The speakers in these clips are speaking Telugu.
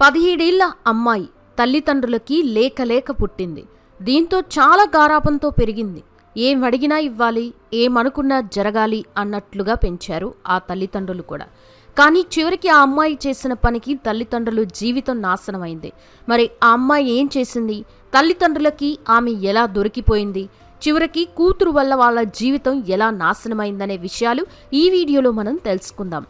పదిహేడేళ్ళ అమ్మాయి తల్లిదండ్రులకి లేక లేక పుట్టింది. దీంతో చాలా గారాపంతో పెరిగింది. ఏం అడిగినా ఇవ్వాలి ఏమనుకున్నా జరగాలి అన్నట్లుగా పెంచారు ఆ తల్లిదండ్రులు కూడా. కానీ చివరికి ఆ అమ్మాయి చేసిన పనికి తల్లిదండ్రులు జీవితం నాశనమైంది. మరి ఆ అమ్మాయి ఏం చేసింది? తల్లిదండ్రులకి ఆమె ఎలా దొరికిపోయింది? చివరికి కూతురు వల్ల వాళ్ళ జీవితం ఎలా నాశనమైందనే విషయాలు ఈ వీడియోలో మనం తెలుసుకుందాం.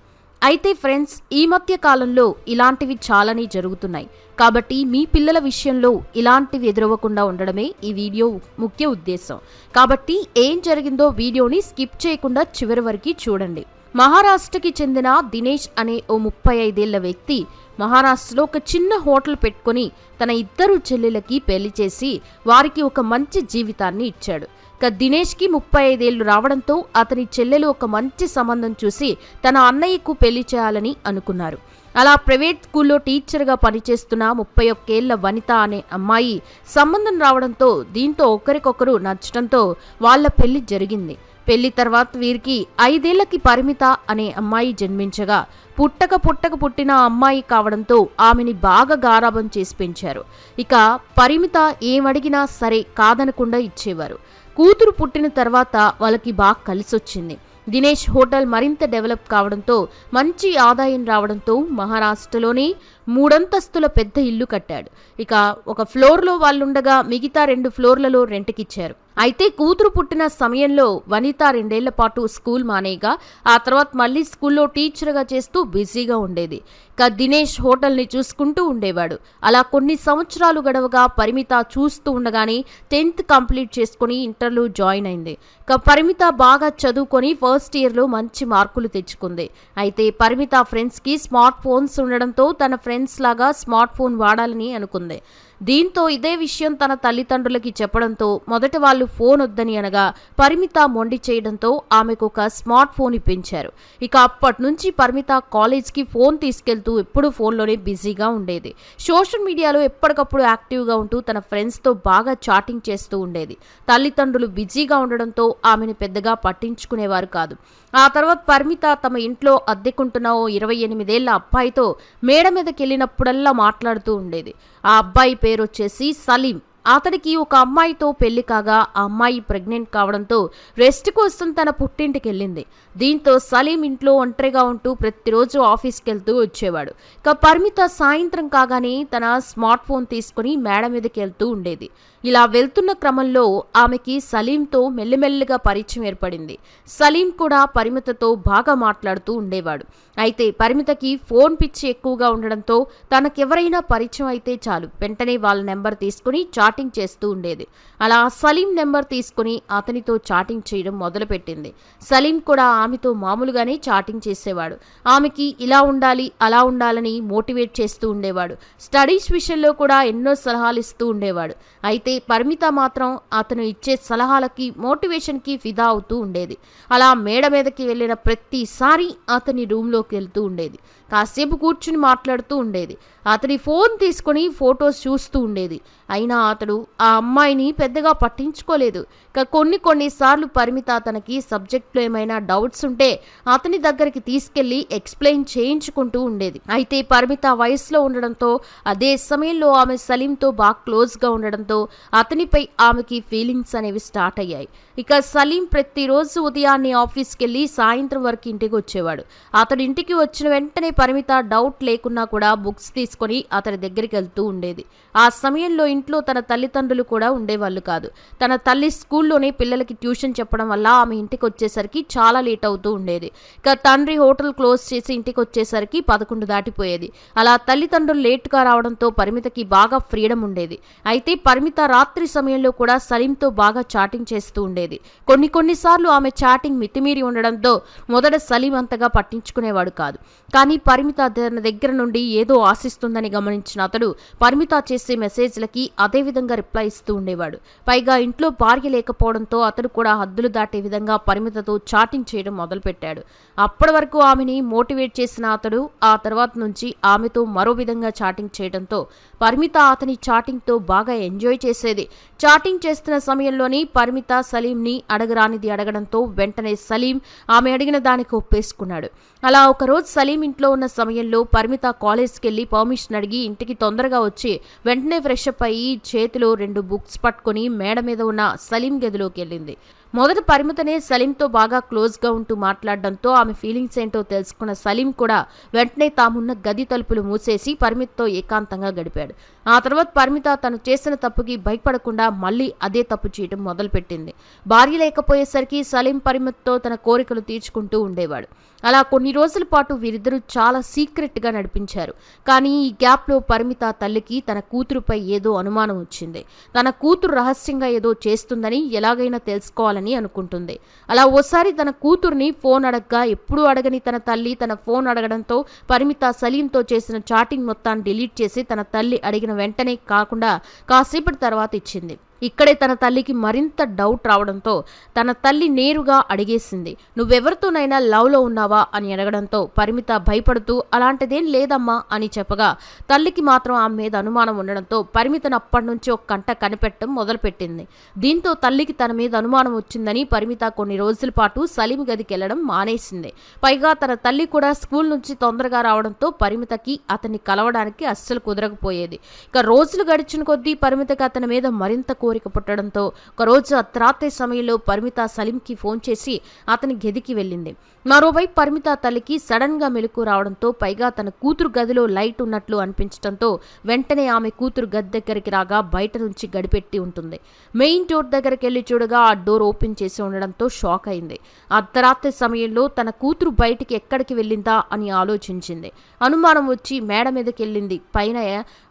అయితే ఫ్రెండ్స్ ఈ మధ్య కాలంలో ఇలాంటివి చాలానే జరుగుతున్నాయి. కాబట్టి మీ పిల్లల విషయంలో ఇలాంటివి ఎదురవ్వకుండా ఉండడమే ఈ వీడియో ముఖ్య ఉద్దేశం. కాబట్టి ఏం జరిగిందో వీడియోని స్కిప్ చేయకుండా చివరి వరకు చూడండి. మహారాష్ట్రకి చెందిన దినేష్ అనే ఓ ముప్పై ఐదేళ్ళ వ్యక్తి మహారాష్ట్రలో ఒక చిన్న హోటల్ పెట్టుకొని తన ఇద్దరు చెల్లెలకి పెళ్ళి చేసి వారికి ఒక మంచి జీవితాన్ని ఇచ్చాడు. ఇక దినేష్కి ముప్పై ఐదేళ్ళు రావడంతో అతని చెల్లెలు ఒక మంచి సంబంధం చూసి తన అన్నయ్యకు పెళ్ళి చేయాలని అనుకున్నారు. అలా ప్రైవేట్ స్కూల్లో టీచర్గా పనిచేస్తున్న ముప్పై ఒక్కేళ్ళ వనిత అనే అమ్మాయి సంబంధం రావడంతో దీంతో ఒకరికొకరు నచ్చడంతో వాళ్ళ పెళ్ళి జరిగింది. పెళ్ళి తర్వాత వీరికి ఐదేళ్ళకి పరిమిత అనే అమ్మాయి జన్మించగా పుట్టక పుట్టక పుట్టిన అమ్మాయి కావడంతో ఆమెని బాగా గారాబం చేసి పెంచారు. ఇక పరిమిత ఏమడిగినా సరే కాదనకుండా ఇచ్చేవారు. కూతురు పుట్టిన తర్వాత వాళ్ళకి బాగా కలిసొచ్చింది. దినేష్ హోటల్ మరింత డెవలప్ కావడంతో మంచి ఆదాయం రావడంతో మహారాష్ట్రలోని మూడంతస్తుల పెద్ద ఇల్లు కట్టాడు. ఇక ఒక ఫ్లోర్లో వాళ్ళుండగా మిగతా రెండు ఫ్లోర్లలో రెంట్కిచ్చారు. అయితే కూతురు పుట్టిన సమయంలో వనిత రెండేళ్ళ పాటు స్కూల్ మానేయగా ఆ తర్వాత మళ్ళీ స్కూల్లో టీచర్గా చేస్తూ బిజీగా ఉండేది. ఇక దినేష్ హోటల్ని చూసుకుంటూ ఉండేవాడు. అలా కొన్ని సంవత్సరాలు గడవగా పరిమిత చూస్తూ ఉండగానే టెన్త్ కంప్లీట్ చేసుకుని ఇంటర్లో జాయిన్ అయింది. ఇక పరిమిత బాగా చదువుకొని ఫస్ట్ ఇయర్లో మంచి మార్కులు తెచ్చుకుంది. అయితే పరిమిత ఫ్రెండ్స్కి స్మార్ట్ ఫోన్స్ ఉండడంతో తన ఫ్రెండ్స్ లాగా స్మార్ట్ ఫోన్ వాడాలని అనుకుంది. దీంతో ఇదే విషయం తన తల్లిదండ్రులకి చెప్పడంతో మొదట వాళ్ళు ఫోన్ వద్దని అనగా పరిమిత మొండి చేయడంతో ఆమెకు ఒక స్మార్ట్ ఫోన్ ఇప్పించారు. ఇక అప్పటి నుంచి పరిమిత కాలేజ్కి ఫోన్ తీసుకెళ్తూ ఎప్పుడూ ఫోన్లోనే బిజీగా ఉండేది. సోషల్ మీడియాలో ఎప్పటికప్పుడు యాక్టివ్గా ఉంటూ తన ఫ్రెండ్స్తో బాగా చాటింగ్ చేస్తూ ఉండేది. తల్లిదండ్రులు బిజీగా ఉండడంతో ఆమెను పెద్దగా పట్టించుకునేవారు కాదు. ఆ తర్వాత పరిమిత తమ ఇంట్లో అద్దెకుంటున్న ఓ ఇరవై ఎనిమిదేళ్ళ అబ్బాయితో మేడ మీదకి వెళ్ళినప్పుడల్లా మాట్లాడుతూ ఉండేది. ఆ అబ్బాయి పేరు వచ్చేసి సలీం. అతడికి ఒక అమ్మాయితో పెళ్ళి కాగా ఆ అమ్మాయి ప్రెగ్నెంట్ కావడంతో రెస్ట్ కోసం తన పుట్టింటికి వెళ్ళింది దీంతో సలీం ఇంట్లో ఒంటరిగా ఉంటూ ప్రతిరోజు ఆఫీస్కి వెళ్తూ వచ్చేవాడు. ఇక పరిమిత సాయంత్రం కాగానే తన స్మార్ట్ ఫోన్ తీసుకుని మేడ మీదకి వెళ్తూ ఉండేది. ఇలా వెళ్తున్న క్రమంలో ఆమెకి సలీంతో మెల్లిమెల్లిగా పరిచయం ఏర్పడింది. సలీం కూడా పరిమితతో బాగా మాట్లాడుతూ ఉండేవాడు. అయితే పరిమితకి ఫోన్ పిచ్చి ఎక్కువగా ఉండడంతో తనకెవరైనా పరిచయం అయితే చాలు. వెంటనే వాళ్ళ నెంబర్ తీసుకుని చాటింగ్ చేస్తూ ఉండేది. అలా సలీం నెంబర్ తీసుకుని అతనితో చాటింగ్ చేయడం మొదలుపెట్టింది. సలీం కూడా ఆమెతో మామూలుగానే చాటింగ్ చేసేవాడు. ఆమెకి ఇలా ఉండాలి అలా ఉండాలని మోటివేట్ చేస్తూ ఉండేవాడు. స్టడీస్ విషయంలో కూడా ఎన్నో సలహాలు ఇస్తూ ఉండేవాడు. అయితే పరిమిత మాత్రం అతను ఇచ్చే సలహాలకి మోటివేషన్కి ఫిదా అవుతూ ఉండేది. అలా మేడ మీదకి వెళ్ళిన ప్రతిసారి అతని రూమ్లోకి వెళ్తూ ఉండేది. కాసేపు కూర్చుని మాట్లాడుతూ ఉండేది. అతని ఫోన్ తీసుకొని ఫొటోస్ చూస్తూ ఉండేది. అయినా అతను అతడు ఆ అమ్మాయిని పెద్దగా పట్టించుకోలేదు. ఇక కొన్ని కొన్నిసార్లు పరిమిత తనకి సబ్జెక్ట్లో ఏమైనా డౌట్స్ ఉంటే అతని దగ్గరికి తీసుకెళ్ళి ఎక్స్ప్లెయిన్ చేయించుకుంటూ ఉండేది. అయితే పరిమిత వయసులో ఉండడంతో అదే సమయంలో ఆమె సలీంతో బాగా క్లోజ్గా ఉండడంతో అతనిపై ఆమెకి ఫీలింగ్స్ అనేవి స్టార్ట్ అయ్యాయి. ఇక సలీం ప్రతిరోజు ఉదయాన్నే ఆఫీస్కి వెళ్ళి సాయంత్రం వరకు ఇంటికి వచ్చేవాడు. అతడి ఇంటికి వచ్చిన వెంటనే పరిమిత డౌట్ లేకున్నా కూడా బుక్స్ తీసుకొని అతని దగ్గరికి వెళ్తూ ఉండేది. ఆ సమయంలో ఇంట్లో తన తల్లిదండ్రులు కూడా ఉండేవాళ్ళు కాదు. తన తల్లి స్కూల్లోనే పిల్లలకి ట్యూషన్ చెప్పడం వల్ల ఆమె ఇంటికి వచ్చేసరికి చాలా లేట్ అవుతూ ఉండేది. ఇక తండ్రి హోటల్ క్లోజ్ చేసి ఇంటికి వచ్చేసరికి పదకొండు దాటిపోయేది. అలా తల్లిదండ్రులు లేట్గా రావడంతో పరిమితకి బాగా ఫ్రీడమ్ ఉండేది. అయితే పరిమిత రాత్రి సమయంలో కూడా సలీంతో బాగా చాటింగ్ చేస్తూ ఉండేది. కొన్ని కొన్నిసార్లు ఆమె చాటింగ్ మితిమీరి ఉండడంతో మొదట సలీం అంతగా పట్టించుకునేవాడు కాదు. కానీ పరిమిత తన దగ్గర నుండి ఏదో ఆశిస్తుందని గమనించిన అతడు పరిమిత చేసే మెసేజ్లకి అదేవిధంగా విధంగా రిప్లై ఇస్తూ ఉండేవాడు. పైగా ఇంట్లో భార్య లేకపోవడంతో అతడు కూడా హద్దులు దాటే విధంగా పరిమితతో చాటింగ్ చేయడం మొదలుపెట్టాడు. అప్పటి వరకు ఆమెని మోటివేట్ చేసిన అతడు ఆ తర్వాత నుంచి ఆమెతో మరో విధంగా చాటింగ్ చేయడంతో పరిమిత అతని చాటింగ్తో బాగా ఎంజాయ్ చేసేది. చాటింగ్ చేస్తున్న సమయంలోని పరిమిత సలీంని అడగరానిది అడగడంతో వెంటనే సలీం ఆమె అడిగిన దానికి ఒప్పేసుకున్నాడు. అలా ఒకరోజు సలీం ఇంట్లో ఉన్న సమయంలో పరిమిత కాలేజ్కి వెళ్ళి పర్మిషన్ అడిగి ఇంటికి తొందరగా వచ్చి వెంటనే ఫ్రెష్ అప్ అయ్యి చేతి చేతిలో రెండు బుక్స్ పట్టుకొని మేడ మీద ఉన్న సలీం గదిలోకి వెళ్ళింది. మొదట పరిమితనే సలీంతో బాగా క్లోజ్గా ఉంటూ మాట్లాడడంతో ఆమె ఫీలింగ్స్ ఏంటో తెలుసుకున్న సలీం కూడా వెంటనే తామున్న గది తలుపులు మూసేసి పరిమిత్తో ఏకాంతంగా గడిపాడు. ఆ తర్వాత పరిమిత తను చేసిన తప్పుకి భయపడకుండా మళ్ళీ అదే తప్పు చేయడం మొదలుపెట్టింది. భార్య లేకపోయేసరికి సలీం పరిమిత్తో తన కోరికలు తీర్చుకుంటూ ఉండేవాడు. అలా కొన్ని రోజుల పాటు వీరిద్దరూ చాలా సీక్రెట్గా నడిపించారు. కానీ ఈ గ్యాప్లో పరిమిత తల్లికి తన కూతురుపై ఏదో అనుమానం వచ్చింది. తన కూతురు రహస్యంగా ఏదో చేస్తుందని ఎలాగైనా తెలుసుకోవాలని అనుకుంటుంది. అలా ఓసారి తన కూతుర్ని ఫోన్ అడగ్గా ఎప్పుడూ అడగని తన తల్లి తన ఫోన్ అడగడంతో పరిమిత సలీంతో చేసిన చాటింగ్ మొత్తాన్ని డిలీట్ చేసి తన తల్లి అడిగిన వెంటనే కాకుండా కాసేపటి తర్వాత ఇచ్చింది. ఇక్కడే తన తల్లికి మరింత డౌట్ రావడంతో తన తల్లి నేరుగా అడిగేసింది నువ్వెవరితోనైనా లవ్లో ఉన్నావా? అని అడగడంతో పరిమిత భయపడుతూ అలాంటిదేం లేదమ్మా అని చెప్పగా తల్లికి మాత్రం ఆమె మీద అనుమానం ఉండడంతో పరిమితను అప్పటి నుంచి ఒక కంట కనిపెట్టడం మొదలుపెట్టింది. దీంతో తల్లికి తన మీద అనుమానం వచ్చిందని పరిమిత కొన్ని రోజుల పాటు సలీం గదికి వెళ్ళడం మానేసింది. పైగా తన తల్లి కూడా స్కూల్ నుంచి తొందరగా రావడంతో పరిమితకి అతన్ని కలవడానికి అస్సలు కుదరకపోయేది. ఇక రోజులు గడిచిన కొద్దీ పరిమితకి అతని మీద మరింత కోరిక పుట్టడంతో ఒకరోజు అర్ధరాత్రి సమయంలో పరిమిత సలీంకి ఫోన్ చేసి అతని గదికి వెళ్ళింది. మరోవైపు పరిమిత తల్లికి సడన్గా మెలకు రావడంతో పైగా తన కూతురు గదిలో లైట్ ఉన్నట్లు అనిపించడంతో వెంటనే ఆమె కూతురు గది దగ్గరికి రాగా బయట నుంచి గడిపెట్టి ఉంటుంది. మెయిన్ డోర్ దగ్గరికి వెళ్ళి చూడగా ఆ డోర్ ఓపెన్ చేసి ఉండడంతో షాక్ అయింది. అర్ధరాత్రి సమయంలో తన కూతురు బయటికి ఎక్కడికి వెళ్ళిందా అని ఆలోచించింది. అనుమానం వచ్చి మేడ మీదకి వెళ్ళింది. పైన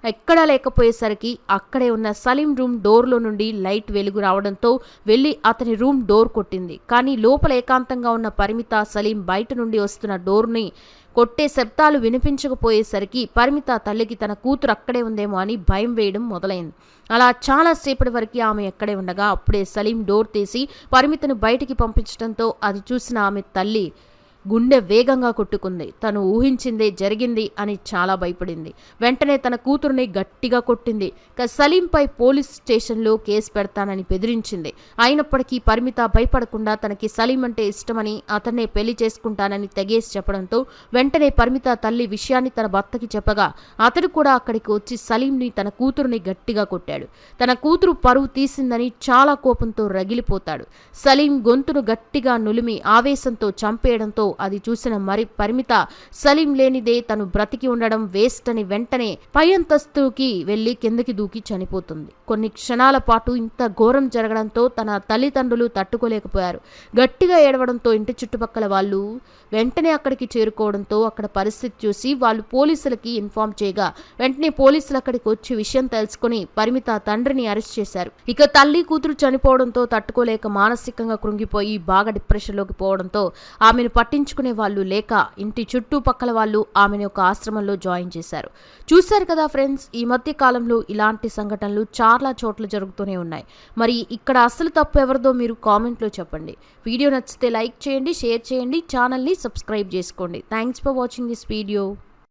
ఎక్కడా లేకపోయేసరికి అక్కడే ఉన్న సలీం రూమ్ డోర్లో నుండి లైట్ వెలుగు రావడంతో వెళ్ళి అతని రూమ్ డోర్ కొట్టింది. కానీ లోపల ఏకాంతంగా ఉన్న పరిమిత సలీం బయట నుండి వస్తున్న డోర్ని కొట్టే శబ్దాలు వినిపించకపోయేసరికి పరిమిత తల్లికి తన కూతురు అక్కడే ఉందేమో అని భయం వేయడం మొదలైంది. అలా చాలాసేపటి వరకు ఆమె ఎక్కడే ఉండగా అప్పుడే సలీం డోర్ తీసి పరిమితను బయటికి పంపించడంతో అది చూసిన ఆమె తల్లి గుండె వేగంగా కొట్టుకుంది. తను ఊహించిందే జరిగింది అని చాలా భయపడింది. వెంటనే తన కూతురుని గట్టిగా కొట్టింది. సలీంపై పోలీస్ స్టేషన్లో కేసు పెడతానని బెదిరించింది. అయినప్పటికీ పరిమిత భయపడకుండా తనకి సలీం అంటే ఇష్టమని అతన్నే పెళ్ళి చేసుకుంటానని తెగేసి చెప్పడంతో వెంటనే పరిమిత తల్లి విషయాన్ని తన భర్తకి చెప్పగా అతడు కూడా అక్కడికి వచ్చి సలీంని తన కూతురుని గట్టిగా కొట్టాడు. తన కూతురు పరువు తీసిందని చాలా కోపంతో రగిలిపోతాడు. సలీం గొంతును గట్టిగా నులిమి ఆవేశంతో చంపేయడంతో అది చూసిన మరి పరిమిత సలీం లేనిదే తను బ్రతికి ఉండడం వేస్ట్ అని వెంటనే పై అంతస్తుకి వెళ్ళి కిందకి దూకి చనిపోతుంది. కొన్ని క్షణాల పాటు ఇంత ఘోరం జరగడంతో తన తల్లిదండ్రులు తట్టుకోలేకపోయారు. గట్టిగా ఏడవడంతో ఇంటి చుట్టుపక్కల వాళ్ళు వెంటనే అక్కడికి చేరుకోవడంతో అక్కడ పరిస్థితి చూసి వాళ్ళు పోలీసులకి ఇన్ఫార్మ్ చేయగా వెంటనే పోలీసులు అక్కడికి వచ్చి విషయం తెలుసుకుని పరిమిత తండ్రిని అరెస్ట్ చేశారు. ఇక తల్లి కూతురు చనిపోవడంతో తట్టుకోలేక మానసికంగా కృంగిపోయి బాగా డిప్రెషన్లోకి పోవడంతో ఆమెను పట్టించుకునే వాళ్ళు లేక ఇంటి చుట్టుపక్కల వాళ్ళు ఆమెను ఒక ఆశ్రమంలో జాయిన్ చేశారు. చూశారు కదా ఫ్రెండ్స్ ఈ మధ్య కాలంలో ఇలాంటి సంఘటనలు చాలా చోట్ల జరుగుతూనే ఉన్నాయి. మరి ఇక్కడ అసలు తప్పు ఎవరిదో మీరు కామెంట్లో చెప్పండి. వీడియో నచ్చితే లైక్ చేయండి షేర్ చేయండి ఛానల్ని సబ్స్క్రైబ్ చేసుకోండి. Thanks for watching this video.